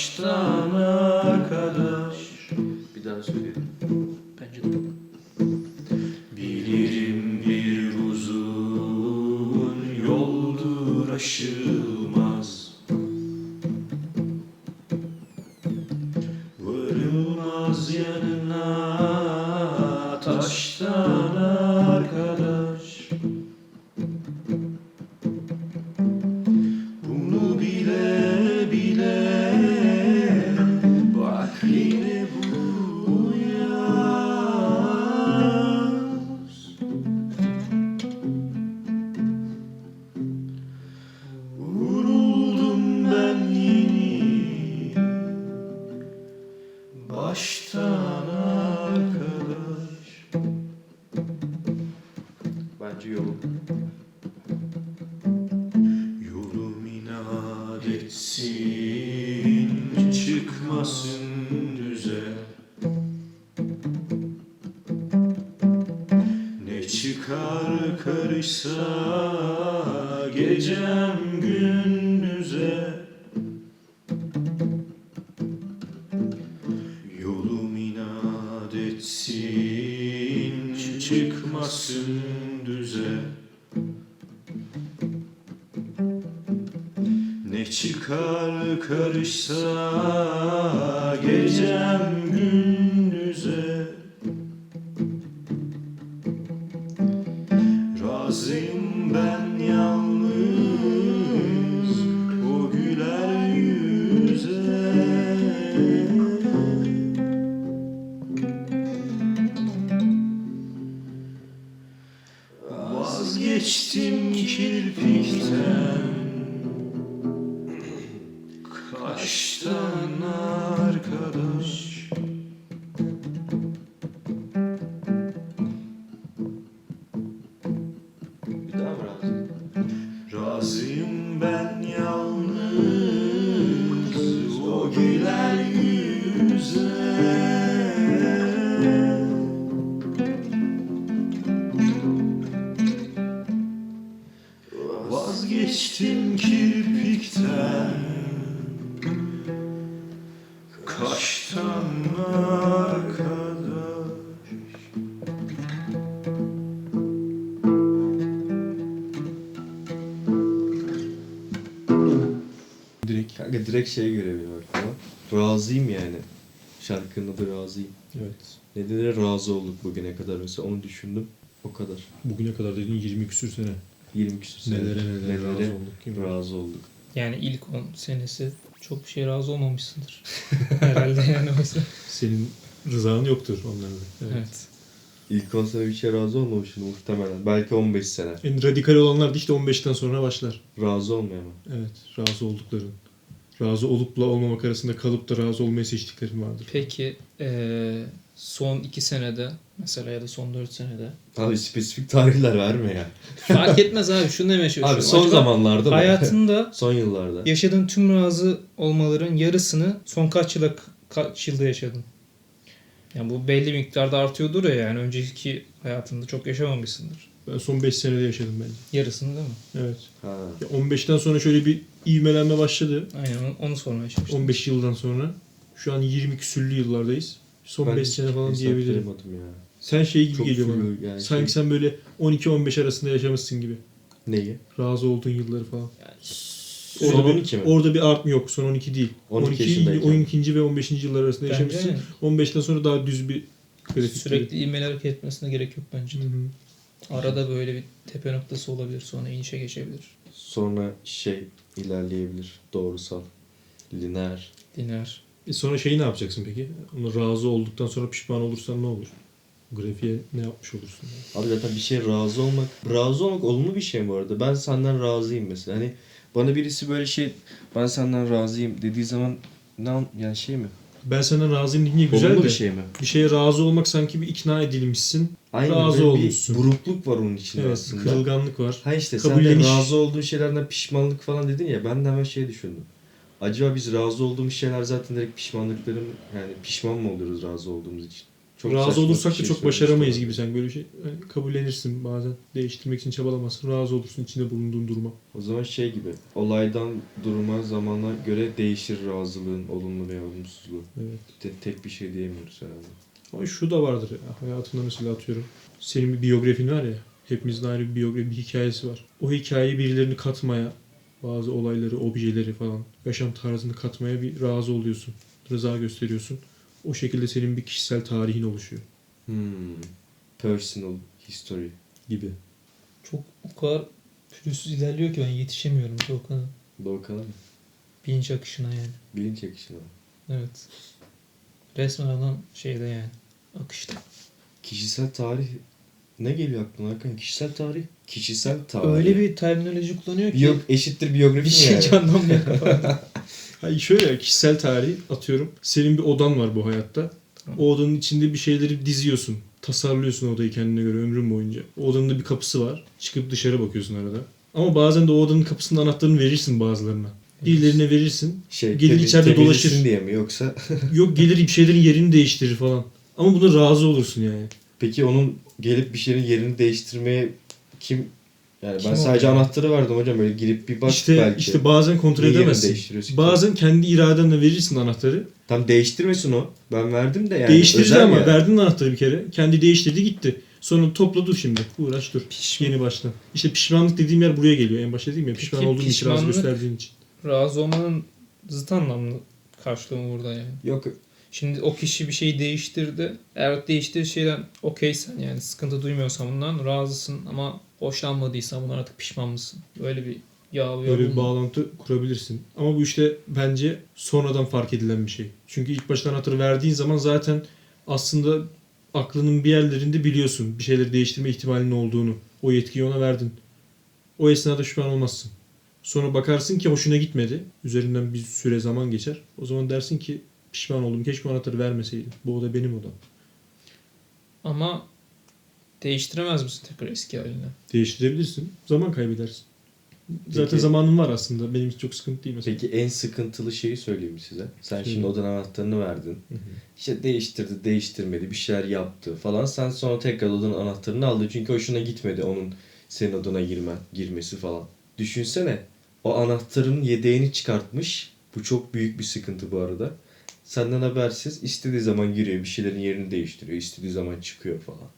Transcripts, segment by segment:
baştan arkadaş. Bir daha söyleyeyim. Gecem gündüze. Yolum inat çıkmasın düze. Ne çıkar karışsa gecem gündüze Vazgeçtim kirpikten Kaştan arkadaş Direkt. Kanka direkt şey görebiliyor bak ama. Razıyım yani. Şarkının adı Razıyım. Evet. Nedeni razı olduk bugüne kadar mesela onu düşündüm. O kadar. Bugüne kadar dediğin 20 küsür sene. 20 küsur sene. Nelere nelere razı olduk mi? razı olduk. Yani ilk 10 senesi çok bir şey razı olmamışsındır. Herhalde yani oysa. Senin rızan yoktur onlarda. Evet. Evet. İlk 10 sene bir şey razı olmamışsın muhtemelen. Belki 15 sene. En radikal olanlar da işte 15'ten sonra başlar. Razı olmayan mı? Evet. Razı oldukların. Razı olupla olmamak arasında kalıp da razı olmayı seçtiklerin vardır. Peki eee, son 2 senede mesela ya da son 4 senede Abi spesifik tarihler verme ya. fark etmez abi şunu demeye çalışıyorum. Abi son Acaba zamanlarda mı? hayatında son yıllarda. yaşadığın tüm razı olmaların yarısını son kaç yılda kaç yılda yaşadın? Yani bu belli miktarda artıyordur ya yani önceki hayatında çok yaşamamışsındır. Ben son 5 senede yaşadım bence. Yarısını değil mi? Evet. Ha. Ya 15'ten sonra şöyle bir ivmelenme başladı. Aynen onu, onu sormaya çalıştım. 15 yıldan sonra. Şu an 20 küsürlü yıllardayız. Son Ben 5 hiç sene falan diyebilirim. ya. Sen şey gibi Çok geliyor bana. yani Sanki şey- sen böyle 12-15 arasında yaşamışsın gibi. Neyi? Razı olduğun yılları falan. Son Orada bir- 12 mi? Orada bir art mı yok? Son 12 değil. 12 12, yaşındayken. 12. ve 15. yıllar arasında Bence yaşamışsın. yani 15'ten sonra daha düz bir grafik. sürekli ivmeli hareket etmesine gerek yok bence. Hı de. hı. Arada böyle bir tepe noktası olabilir sonra inişe geçebilir. Sonra şey ilerleyebilir. Doğrusal. Lineer. Diner. E sonra şeyi ne yapacaksın peki? Ona razı olduktan sonra pişman olursan ne olur? Grafiğe ne yapmış olursun? Abi zaten bir şey razı olmak. Razı olmak olumlu bir şey bu arada. Ben senden razıyım mesela. Hani bana birisi böyle şey ben senden razıyım dediği zaman ne an- yani şey mi? Ben senden razıyım deyince güzel olumlu de bir şey mi? bir şeye razı olmak sanki bir ikna edilmişsin. Aynen razı olmuşsun. bir burukluk var onun içinde Evet, aslında. kırılganlık var. Ha işte sen de Kabulleniş. razı olduğun şeylerden pişmanlık falan dedin ya ben de hemen şey düşündüm. Acaba biz razı olduğumuz şeyler zaten direkt pişmanlıkların yani pişman mı oluyoruz razı olduğumuz için? Çok razı olursak da şey çok söylemiş başaramayız gibi sen böyle şey yani kabullenirsin bazen değiştirmek için çabalamazsın razı olursun içinde bulunduğun duruma. O zaman şey gibi olaydan duruma zamana göre değişir razılığın olumlu veya olumsuzluğu. Evet. Te- tek bir şey diyemiyoruz herhalde. Ama şu da vardır ya hayatında mesela atıyorum. Senin bir biyografin var ya hepimizin ayrı bir biyografi bir hikayesi var. O hikayeyi birilerini katmaya bazı olayları, objeleri falan yaşam tarzını katmaya bir razı oluyorsun. Rıza gösteriyorsun. O şekilde senin bir kişisel tarihin oluşuyor Hmm. Personal history. gibi. Çok o kadar pürüzsüz ilerliyor ki ben yetişemiyorum Doğukan'ın Doğukan'a mı? bilinç akışına yani. Bilinç akışına? Evet. Resmen adam şeyde yani akışta. Kişisel tarih ne geliyor aklına Hakan? Kişisel tarih. Kişisel tarih. Öyle bir terminoloji kullanıyor ki Biyo- eşittir biyografi bir mi şey yani? canlanmıyor kafamda. Hayır şöyle kişisel tarih atıyorum. Senin bir odan var bu hayatta. O odanın içinde bir şeyleri diziyorsun. Tasarlıyorsun odayı kendine göre ömrün boyunca. O odanın da bir kapısı var. Çıkıp dışarı bakıyorsun arada. Ama bazen de o odanın kapısının anahtarını verirsin bazılarına. Birilerine verirsin. Şey, Gelir içeride dolaşır. diye mi yoksa? Yok gelir bir şeylerin yerini değiştirir falan. Ama buna razı olursun yani. Peki onun gelip bir şeyin yerini değiştirmeye kim yani Kim ben sadece oluyor? anahtarı verdim hocam öyle girip bir bak işte belki. işte bazen kontrol Niye edemezsin. Bazen kendi iradenle verirsin anahtarı. Tam değiştirmesin o. Ben verdim de yani. Değiştirdi ama ya. verdin anahtarı bir kere. Kendi değiştirdi gitti. Sonra topla dur şimdi. Uğraş dur. Yeni başla. İşte pişmanlık dediğim yer buraya geliyor. En başta dedim ya pişman Peki olduğun için razı gösterdiğin için. Razı olmanın zıt anlamlı karşılığı burada yani. Yok Şimdi o kişi bir şeyi değiştirdi. Eğer değiştirdiği şeyden okeysen yani sıkıntı duymuyorsan bundan razısın ama hoşlanmadıysan bundan artık pişman mısın? Böyle bir yağ Böyle bir bağlantı kurabilirsin. Ama bu işte bence sonradan fark edilen bir şey. Çünkü ilk başta anahtarı verdiğin zaman zaten aslında aklının bir yerlerinde biliyorsun bir şeyleri değiştirme ihtimalinin olduğunu. O yetkiyi ona verdin. O esnada pişman olmazsın. Sonra bakarsın ki hoşuna gitmedi. Üzerinden bir süre zaman geçer. O zaman dersin ki pişman oldum. Keşke o anahtarı vermeseydim. Bu oda benim odam. Ama değiştiremez misin tekrar eski haline? Değiştirebilirsin. Zaman kaybedersin. Zaten Peki- zamanın var aslında. Benim için çok sıkıntı değil mesela. Peki en sıkıntılı şeyi söyleyeyim size. Sen şimdi odanın anahtarını verdin. Hı hı. İşte değiştirdi, değiştirmedi, bir şeyler yaptı falan. Sen sonra tekrar odanın anahtarını aldın çünkü hoşuna gitmedi onun senin odana girme, girmesi falan. Düşünsene o anahtarın yedeğini çıkartmış. Bu çok büyük bir sıkıntı bu arada. Senden habersiz istediği zaman giriyor bir şeylerin yerini değiştiriyor. istediği zaman çıkıyor falan.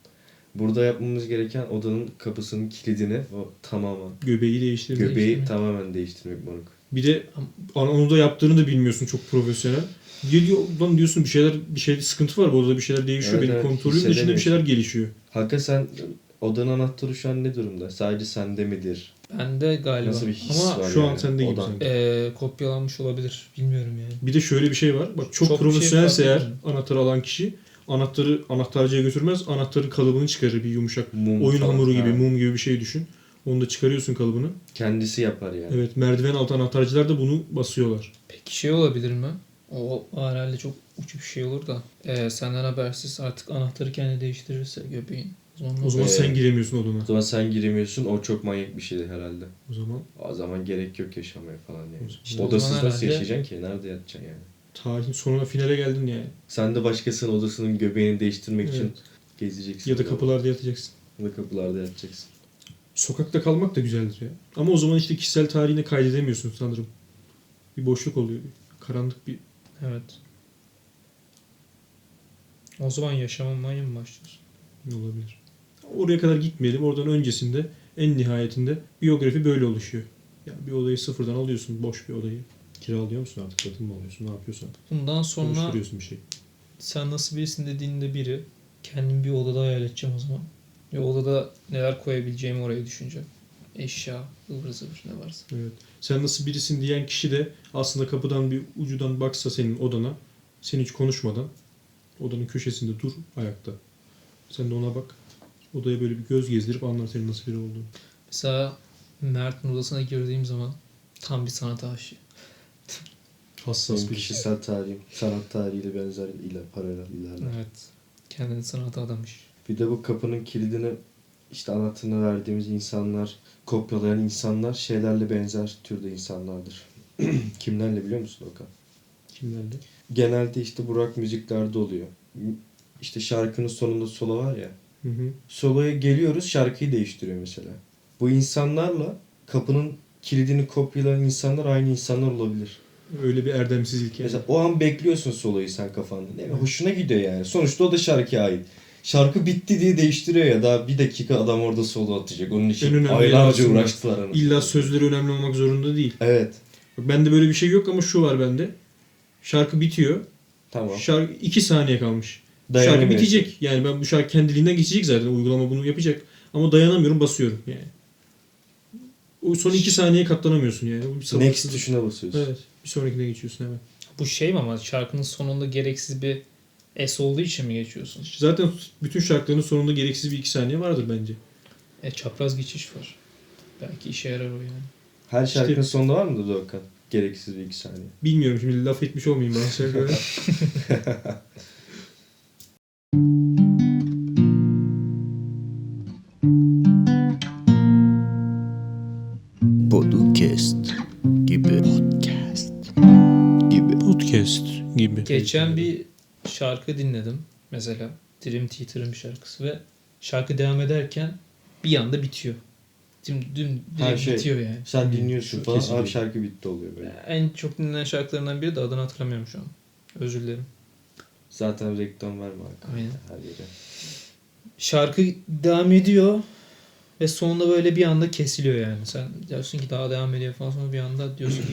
Burada yapmamız gereken odanın kapısının kilidini o tamamen Göbeği değiştirmek. göbeği Değiştirmek. tamamen değiştirmek moruk. Bir de onu da yaptığını da bilmiyorsun çok profesyonel. Geliyor lan diyorsun bir şeyler bir şeyde sıkıntı var bu odada bir şeyler değişiyor Evet, benim evet, kontrolüm dışında bir şeyler gelişiyor. Hakan sen odanın anahtarı şu an ne durumda? Sadece sende midir? Bende galiba. Nasıl bir his Ama var şu an yani sende gibi odan? sanki. eee, kopyalanmış olabilir. Bilmiyorum yani. Bir de şöyle bir şey var. Bak çok, Çok bir şey profesyonelse fark eğer etmiyor. anahtarı alan kişi anahtarı anahtarcıya götürmez. Anahtarı kalıbını çıkarır bir yumuşak Mum oyun falan. hamuru gibi Ha. mum gibi bir şey düşün. Onu da çıkarıyorsun kalıbını. Kendisi yapar yani. Evet merdiven altı anahtarcılar da bunu basıyorlar. Peki şey olabilir mi? O herhalde çok uç bir şey olur da. Eee, senden habersiz artık anahtarı kendi değiştirirse göbeğin. O zaman, ne O zaman Ee, sen giremiyorsun. O zaman sen giremiyorsun. O çok manyak bir şeydi herhalde. O zaman O zaman gerek yok yaşamaya falan yani. İşte o Odasız zaman nasıl herhalde- yaşayacaksın ki? Nerede yatacaksın yani? tarihin sonuna finale geldin yani. Sen de başkasının odasının göbeğini değiştirmek için gezeceksin. Ya da kapılarda yatacaksın. Ya da kapılarda yatacaksın. Sokakta kalmak da güzeldir ya. Ama o zaman işte kişisel tarihine kaydedemiyorsun sanırım. Bir boşluk oluyor. Bir karanlık bir Evet. O zaman yaşamamaya mı başlıyorsun? olabilir. Oraya kadar gitmeyelim. Oradan öncesinde en nihayetinde biyografi böyle oluşuyor. Yani bir odayı sıfırdan alıyorsun. Boş bir odayı. Kiralıyor musun artık? Satın mı alıyorsun? Ne yapıyorsan. Bundan sonra bir şey. sen nasıl birisin dediğinde biri kendim bir odada hayal edeceğim o zaman. Ve odada neler koyabileceğimi oraya düşüneceğim. Eşya, ıvır zıvır ne varsa. Evet. Sen nasıl birisin diyen kişi de aslında kapıdan bir ucudan baksa senin odana sen hiç konuşmadan odanın köşesinde dur ayakta. Sen de ona bak. Odaya böyle bir göz gezdirip anlar senin nasıl biri olduğunu. Mesela Mert'in odasına girdiğim zaman tam bir sanat aşığı. Hassas Benim bir şey. kişisel tarihim sanat tarihiyle benzer ile paralel ilerler. Evet. Kendini sanata adamış. Bir de bu kapının kilidini işte anahtarını verdiğimiz insanlar, kopyalayan insanlar şeylerle benzer türde insanlardır. Kimlerle biliyor musun Okan? Kimlerle? Genelde işte bu rock müziklerde oluyor. İşte şarkının sonunda solo var ya. Hı hı. Soloya geliyoruz şarkıyı değiştiriyor mesela. Bu insanlarla kapının kilidini kopyalayan insanlar aynı insanlar olabilir. Öyle bir erdemsizlik yani. Mesela o an bekliyorsun soloyu sen kafanda. Değil mi? Hoşuna gidiyor yani. Sonuçta o da şarkıya ait. şarkı bitti diye değiştiriyor ya daha bir dakika adam orada solo atacak. Onun için aylarca uğraştılar. anasını İlla sözleri önemli olmak zorunda değil. Evet. Bak bende böyle bir şey yok ama şu var bende. Şarkı bitiyor. Tamam. Şarkı 2 saniye kalmış. Şarkı Dayanamıyorsun. bitecek. Yani ben bu şarkı kendiliğinden geçecek zaten. Uygulama bunu yapacak. Ama dayanamıyorum basıyorum yani. O son 2 saniye katlanamıyorsun yani. Bir Next tuşuna basıyorsun. Evet. Bir sonrakine geçiyorsun hemen. Bu şey mi ama şarkının sonunda gereksiz bir S olduğu için mi geçiyorsun? Zaten bütün şarkıların sonunda gereksiz bir 2 saniye vardır bence. E çapraz geçiş var. Belki işe yarar o yani. Her şarkının İşte- sonunda var mı Doğukan? Gereksiz bir iki saniye. Bilmiyorum şimdi laf etmiş olmayayım bazı şarkılara. Geçen bir şarkı dinledim. Mesela Dream Theater'ın bir şarkısı ve şarkı devam ederken bir anda bitiyor. Düm, düm, Her direkt şey. bitiyor yani. Sen dinliyorsun şu falan. Abi şarkı bitti oluyor böyle. En çok dinlenen şarkılarından biri de adını hatırlamıyorum şu an. Özür dilerim. Zaten reklam verme arkadaşlar Aynen. her yere. Şarkı devam ediyor ve sonunda böyle bir anda kesiliyor yani. Sen diyorsun ki daha devam ediyor falan sonra bir anda diyorsun ki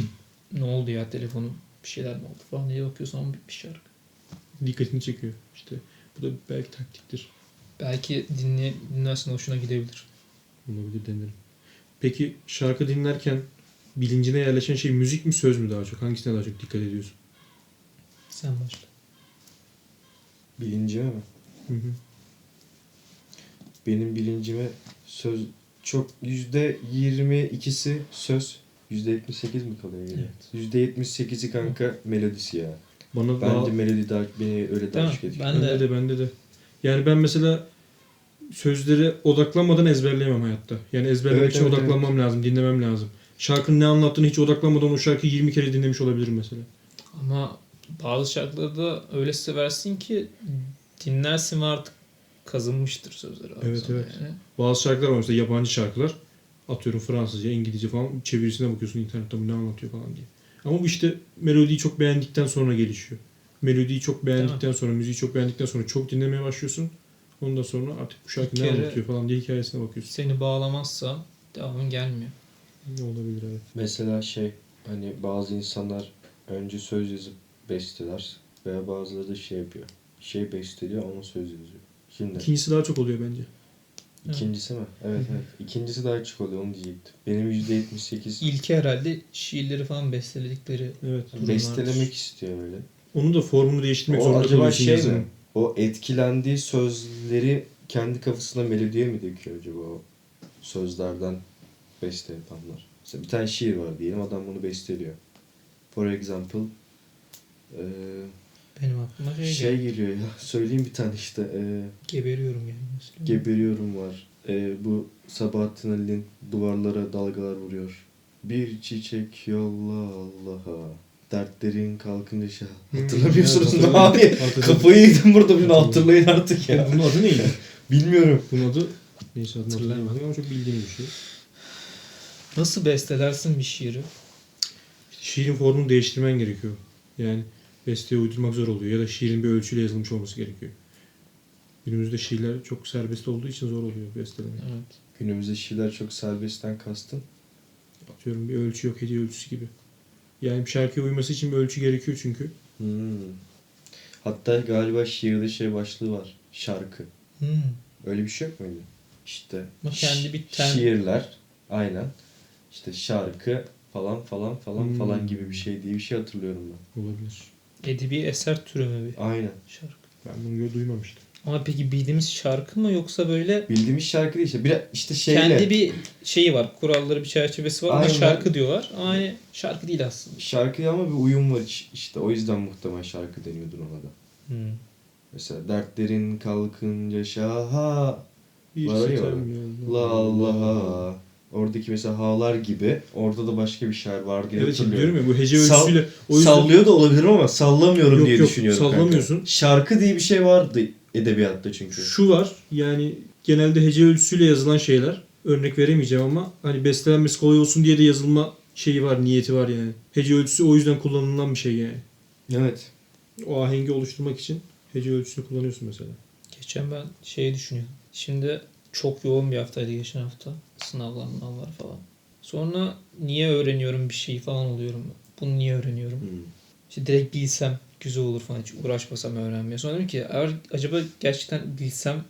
ne oldu ya telefonum bir şeyler mi oldu falan diye bakıyorsun ama bitmiş şarkı. Dikkatini çekiyor. İşte bu da belki taktiktir. Belki dinle, dinlersen hoşuna gidebilir. Olabilir denerim. Peki şarkı dinlerken bilincine yerleşen şey müzik mi söz mü daha çok? Hangisine daha çok dikkat ediyorsun? Sen başla. Bilincime mi? Hı hı. Benim bilincime söz çok yüzde yirmi ikisi söz. Yüzde yetmiş sekiz mi kalıyor yine? Yüzde yetmiş sekizi kanka melodisi ya. Bana Bence daha... melodi daha beni öyle daha çok etkiliyor. Ben Bende de- de bende de. Yani ben mesela sözlere odaklanmadan ezberleyemem hayatta. Yani ezberlemek Evet, için evet, odaklanmam lazım, dinlemem lazım. Şarkının ne anlattığını hiç odaklanmadan o şarkıyı 20 kere dinlemiş olabilirim mesela. Ama bazı şarkıları da öyle seversin ki dinlersin ve artık kazınmıştır sözleri. Evet, evet. Yani. Bazı şarkılar var mesela yabancı şarkılar. Atıyorum Fransızca, İngilizce falan çevirisine bakıyorsun internette bu ne anlatıyor falan diye. Ama bu işte melodiyi çok beğendikten sonra gelişiyor. Melodiyi çok beğendikten sonra, müziği çok beğendikten sonra çok dinlemeye başlıyorsun. Ondan sonra artık bu şarkı ne anlatıyor falan diye hikayesine bakıyorsun. Seni bağlamazsa devamın gelmiyor. Ne olabilir evet. Mesela şey hani bazı insanlar önce söz yazıp besteler veya bazıları da şey yapıyor. Şey besteliyor ama söz yazıyor. Şimdi İkincisi daha çok oluyor bence. İkincisi mi? Evet evet. İkincisi daha açık oluyor onu diyecektim. Benim yüzde yetmiş sekiz İlki herhalde şiirleri falan besteledikleri Evet. bestelemek istiyor öyle. Onu da formunu değiştirmek O zorunda acaba kalıyorsun şey yazının. mi? O etkilendiği sözleri kendi kafasına melodiye mi döküyor acaba o sözlerden beste yapanlar? Mesela bir tane şiir var diyelim adam bunu besteliyor. For example eee, Benim aklıma şey, şey geldi. geliyor ya söyleyeyim bir tane işte eee, Geberiyorum yani. mesela. geberiyorum var. Eee, bu Sabahattin Ali'nin duvarlara dalgalar vuruyor. Bir çiçek yolla Allah'a. Dertlerin kalkınca şah. Hmm, Hatırlamıyorsunuz mu abi? Kafayı yedim burada bunu hatırlayın artık ya. Bunun adı neydi? Bilmiyorum. Bunun adı neyse adını Hatırlayamadım. hatırlayamadım ama çok bildiğim bir şey. Nasıl bestelersin bir şiiri? Şiirin formunu değiştirmen gerekiyor. Yani besteye uydurmak zor oluyor ya da şiirin bir ölçüyle yazılmış olması gerekiyor. Günümüzde şiirler çok serbest olduğu için zor oluyor bestelemek. Evet. Günümüzde şiirler çok serbestten kastın. Atıyorum bir ölçü yok hediye ölçüsü gibi. Yani bir şarkıya uyması için bir ölçü gerekiyor çünkü. Hmm. Hatta galiba şiirde şey başlığı var. Şarkı. Hmm. Öyle bir şey yok muydu? İşte Ama kendi bir tem- şiirler aynen. İşte şarkı falan falan falan Hmm. falan gibi bir şey diye bir şey hatırlıyorum ben. Olabilir. Edebi eser türü mü bir Aynen. şarkı? Ben bunu duymamıştım. Ama peki bildiğimiz şarkı mı yoksa böyle Bildiğimiz şarkı değil işte. Bir, işte şeyle. kendi bir şeyi var, kuralları bir çerçevesi var ama Aynen. şarkı diyorlar. Ama hani şarkı değil aslında. Şarkı ama bir uyum var iç- işte. O yüzden muhtemelen şarkı deniyordur ona da. Hmm. Mesela dertlerin kalkınca şaha Bir Var ya sefer orada. mi ya? La Allah'a. Oradaki mesela ha'lar gibi orada da başka bir şair var diye Evet hatırlıyorum. diyorum ya bu hece Sal- ölçüsüyle o yüzden Sallıyor da olabilirim ama sallamıyorum Yok, diye yok, düşünüyorum. kanka. sallamıyorsun. Şarkı diye bir şey vardı edebiyatta çünkü. şu var yani genelde hece ölçüsüyle yazılan şeyler örnek veremeyeceğim ama hani bestelenmesi kolay olsun diye de yazılma şeyi var niyeti var yani. Hece ölçüsü o yüzden kullanılan bir şey yani. Evet. O ahengi oluşturmak için hece ölçüsünü kullanıyorsun mesela. Geçen ben şeyi düşünüyorum. Şimdi çok yoğun bir haftaydı geçen hafta. Sınavlar, sınavlar falan. Sonra niye öğreniyorum bir şey falan oluyorum. Bunu niye öğreniyorum? Hmm. İşte direkt bilsem güzel olur falan hiç uğraşmasam öğrenmeye. Sonra dedim ki eğer acaba gerçekten bilsem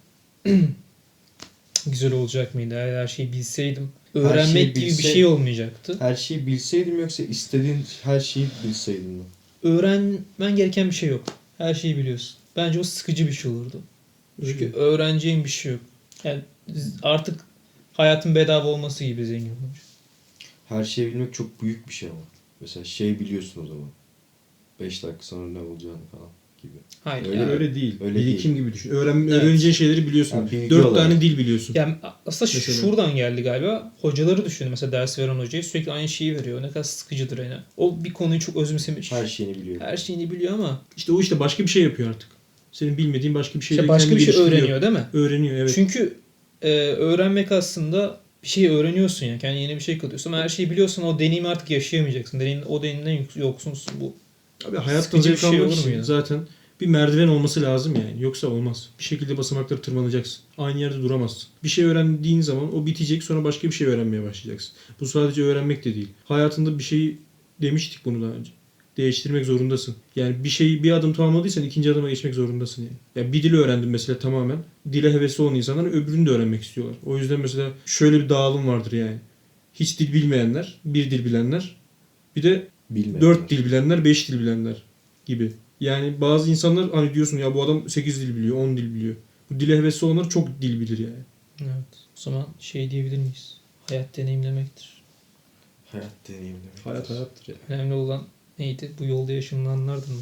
güzel olacak mıydı? Eğer her şeyi bilseydim öğrenmek şeyi gibi bir şey olmayacaktı. Her şeyi bilseydim yoksa istediğin her şeyi bilseydim mi? Öğrenmen gereken bir şey yok. Her şeyi biliyorsun. Bence o sıkıcı bir şey olurdu. Çünkü Öyle. öğreneceğin bir şey yok. Yani artık hayatın bedava olması gibi zengin olmuş. Her şeyi bilmek çok büyük bir şey ama. Mesela şey biliyorsun o zaman. 5 dakika sonra ne olacağını falan gibi. Hayır. Öyle yani, Öyle değil. Öyle Birikim gibi düşün. Öğren, Evet. Öğreneceğin şeyleri biliyorsun. Yani Dört olarak. tane dil biliyorsun. yani aslında Mesela. şuradan geldi galiba. Hocaları düşünün. Mesela ders veren hocayı sürekli aynı şeyi veriyor. Ne kadar sıkıcıdır yani. O bir konuyu çok özümsemiş. Her şeyini biliyor. Her şeyini biliyor ama İşte o işte başka bir şey yapıyor artık. Senin bilmediğin başka bir şeyle işte başka bir şey öğreniyor değil mi? Öğreniyor evet. Çünkü e, öğrenmek aslında bir şey öğreniyorsun ya. Yani yeni bir şey katıyorsun. Ama her şeyi biliyorsan o deneyimi artık yaşayamayacaksın. Deneyim, o deneyimden yoksunsun. Bu Abi hayatta bir şey olur mu için zaten bir merdiven olması lazım yani. Yoksa olmaz. Bir şekilde basamakları tırmanacaksın. Aynı yerde duramazsın. Bir şey öğrendiğin zaman o bitecek sonra başka bir şey öğrenmeye başlayacaksın. Bu sadece öğrenmek de değil. Hayatında bir şeyi demiştik bunu daha önce. Değiştirmek zorundasın. Yani bir şeyi bir adım tamamladıysan ikinci adıma geçmek zorundasın yani. Yani bir dili öğrendim mesela tamamen. Dile hevesli olan insanlar öbürünü de öğrenmek istiyorlar. O yüzden mesela şöyle bir dağılım vardır yani. Hiç dil bilmeyenler, bir dil bilenler, bir de Bilmeyenler. 4 dil bilenler, 5 dil bilenler gibi. Yani bazı insanlar hani diyorsun ya bu adam 8 dil biliyor, 10 dil biliyor. Bu dile hevesli olanlar çok dil bilir yani. evet. O zaman şey diyebilir miyiz? Hayat deneyimlemektir. Hayat deneyimleri. Hayat hayattır ya. Önemli olan neydi? Bu yolda yaşanılanlardı mı?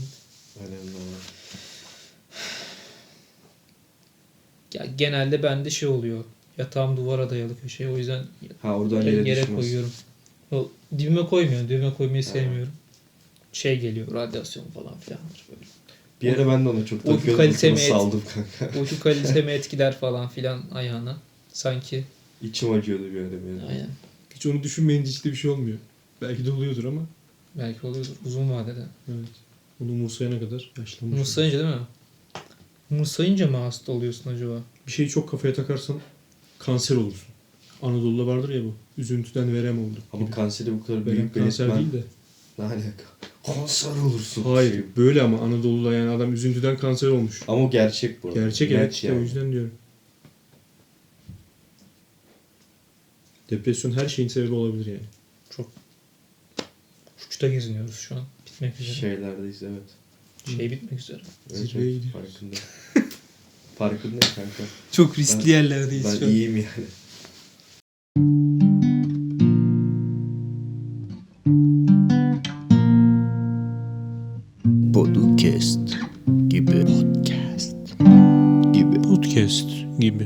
Önemli olan. Ya genelde bende şey oluyor. Yatağım duvara dayalı köşeye. O yüzden Ha oradan yere, yere, yere koyuyorum. O, dibime koymuyorum. Dibime koymayı Ha. sevmiyorum. Şey geliyor. Radyasyon falan böyle. Bir ara ben de ona çok takıyordum. kalitemi saldım kanka. Uyku kalitemi etkiler falan filan ayağına. Sanki. İçim acıyordu bir ara benim. Aynen. Hiç onu düşünmeyince işte bir şey olmuyor. Belki de oluyordur ama. Belki oluyordur uzun vadede. Evet. Onu umursayana kadar yaşlanmış. Umursayınca değil mi? Umursayınca mı hasta oluyorsun acaba? Bir şeyi çok kafaya takarsan kanser olursun. Anadolu'da vardır ya bu. Üzüntüden verem oldu. Ama gibi. kanseri bu kadar büyük kanser belirtmen değil de. ne alaka? Kanser olursun. Hayır. Şey. Böyle ama Anadolu'da yani adam üzüntüden kanser olmuş. Ama o gerçek bu. Gerçek evet işte yani. o yüzden diyorum. Depresyon her şeyin sebebi olabilir yani. Uçta geziniyoruz şu an. Bitmek üzere. Şey, Şeylerdeyiz evet. bitmek üzere. evet Zirveye evet, gidiyoruz. farkındayım. Farkındayım kanka. Çok riskli yerlerdeyiz Ben iyiyim yani.